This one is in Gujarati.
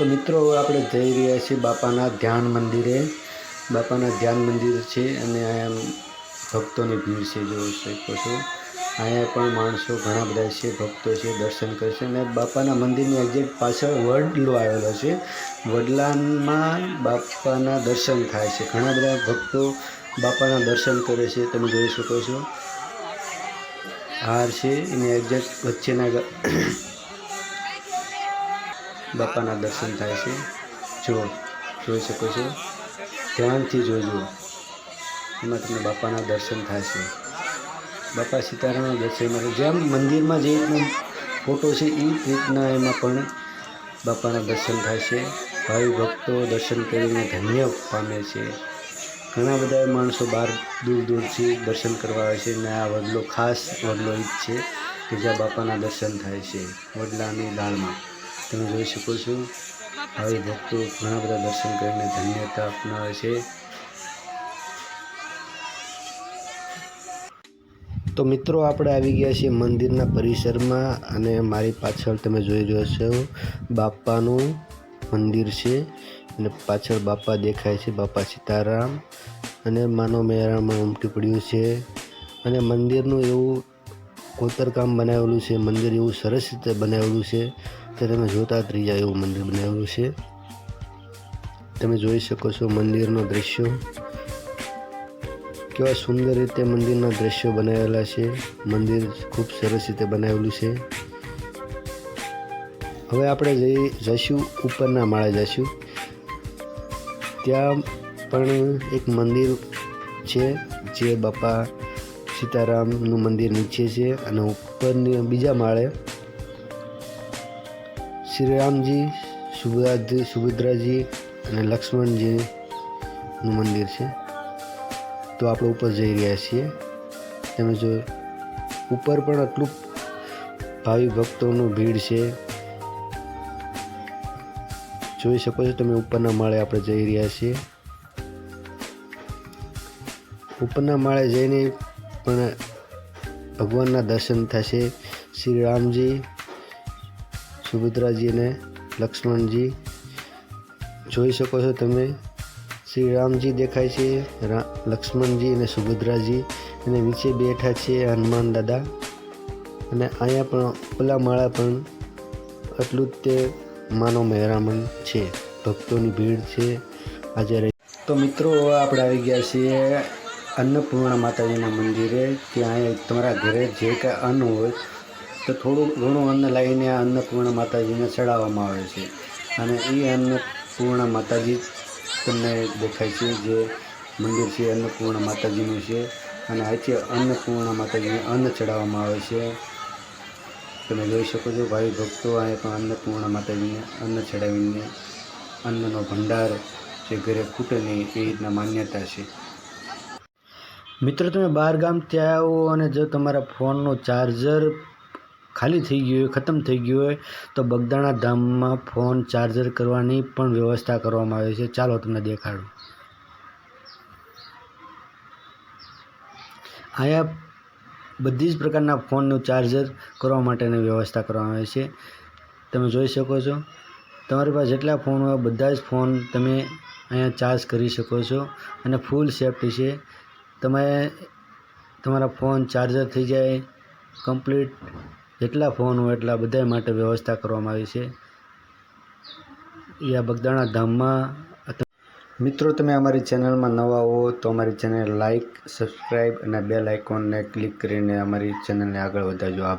તો મિત્રો, આપણે જઈ રહ્યા છીએ બાપાના ધ્યાન મંદિરે. બાપાના ધ્યાન મંદિર છે અને અહીંયા ભક્તોની ભીડ છે જોઈ શકો છો અહીંયા પણ માણસો ઘણા બધા છે, ભક્તો છે, દર્શન કરે છે અને બાપાના મંદિરની એક્ઝેક્ટ પાછળ વડલો આવેલો છે. વડલામાં બાપાના દર્શન થાય છે. ઘણા બધા ભક્તો બાપાના દર્શન કરે છે. તમે જોઈ શકો છો. હાર છે. એની એક્ઝેક્ટ વચ્ચેના બાપાના દર્શન થાય છે. જો જોઈ શકો છો. ધ્યાનથી જોજો. એમાં તમને બાપાના દર્શન થાય છે. બાપા સીતારામના દર્શન માટે જેમ મંદિરમાં જે રીતનો ફોટો છે, એ રીતના એમાં પણ બાપાના દર્શન થાય છે. ભાઈ ભક્તો દર્શન કરીને ધન્ય પામે છે. ઘણા બધા માણસો બહાર દૂર દૂરથી દર્શન કરવા આવે છે. અને આ વડલો ખાસ વડલો એ છે કે જ્યાં બાપાના દર્શન થાય છે. વડલાની દાળમાં. તમે જોઈ શકો છો. આવી ભક્તો ઘણા બધા દર્શન કરીને ધન્યતા અપનાવે છે. તો મિત્રો, આપણે આવી ગયા છીએ મંદિરના પરિસરમાં અને મારી પાછળ તમે જોઈ રહ્યો છો બાપાનું મંદિર છે અને પાછળ બાપા દેખાય છે બાપા સીતારામ અને માનો મેરામાં ઉમટી પડ્યું છે. અને મંદિરનું એવું કોતરકામ બનાવેલું છે, મંદિર એવું સરસ રીતે બનાવેલું છે તે તમે જોતા જ રહી જાય એવું મંદિર બનાવેલું છે. તમે જોઈ શકો છો મંદિરનો દ્રશ્યો. કેવા સુંદર રીતે મંદિરના દ્રશ્યો બનાવેલા છે. મંદિર ખૂબ સરસ રીતે બનાવેલું છે. હવે આપણે જઈ જઈશું ઉપરના માળે જઈશું. ત્યાં પણ એક મંદિર છે જે બાપા સીતારામનું મંદિર નીચે છે અને ઉપરની બીજા માળે શ્રીરામજી સુભદ્રાજી સુભદ્રાજી અને લક્ષ્મણજીનું મંદિર છે. તો આપણે ઉપર જઈ રહ્યા છીએ. તમે જો, ઉપર પણ આટલું ભાવિ ભક્તોનું ભીડ છે. જોઈ શકો છો તમે ઉપરના માળે આપણે જઈ રહ્યા છીએ. ઉપરના માળે જઈને પણ ભગવાનના દર્શન થશે. શ્રી રામજી, સુભદ્રાજી અને લક્ષ્મણજી. જોઈ શકો છો તમે, શ્રી રામજી દેખાય છે લક્ષ્મણજી અને સુભદ્રાજી. અને નીચે બેઠા છે હનુમાન દાદા. અને અહીંયા પણ ઓલા માળા પણ આટલું જ તે માનવ મહેરામણ છે. ભક્તોની ભીડ છે. આજે તો મિત્રો, આપણે આવી ગયા છીએ અન્નપૂર્ણા માતાજીના મંદિરે ત્યાં તમારા ઘરે જે કાંઈ અન્ન હોય, તો થોડું ઘણું અન્ન લાવીને આ અન્નપૂર્ણા માતાજીને ચડાવવામાં આવે છે. અને એ અન્નપૂર્ણા માતાજી તમને દેખાય છે જે મંદિર છે, અન્નપૂર્ણા માતાજીનું છે. અને અહીંથી અન્નપૂર્ણા માતાજીને અન્ન ચડાવવામાં આવે છે, તમે જોઈ શકો છો ભાઈ ભક્તો અહીંયા પણ અન્નપૂર્ણા માતાજીને અન્ન ચડાવીને અન્નનો ભંડાર જે ઘરે ખૂટે નહીં એ રીતના માન્યતા છે. મિત્રો, તમે બહાર ગામથી આવો અને જો તમારા ફોનનું ચાર્જર ખાલી થઈ ગયું હોય, ખતમ થઈ ગયું હોય, તો બગદાણા ધામમાં ફોન ચાર્જર કરવાની પણ વ્યવસ્થા કરવામાં આવે છે. ચાલો તમને દેખાડું. અહીંયા બધી જ પ્રકારના ફોનનું ચાર્જર કરવા માટેની વ્યવસ્થા કરવામાં આવે છે. તમે જોઈ શકો છો, તમારી પાસે જેટલા ફોન હોય, બધા જ ફોન તમે અહીંયા ચાર્જ કરી શકો છો. અને ફૂલ સેફ્ટી છે. તમે તમારા ફોન ચાર્જર થઈ જાય કમ્પ્લીટ જેટલા ફોન હોય એટલા બધા માટે વ્યવસ્થા કરવામાં આવી છે. એ બગદાણા ધામમાં મિત્રો, તમે અમારી ચેનલમાં નવા હો તો અમારી ચેનલ લાઇક સબસ્ક્રાઈબ અને બેલ આઇકોનને ક્લિક કરીને અમારી ચેનલને આગળ વધારજો. આભાર.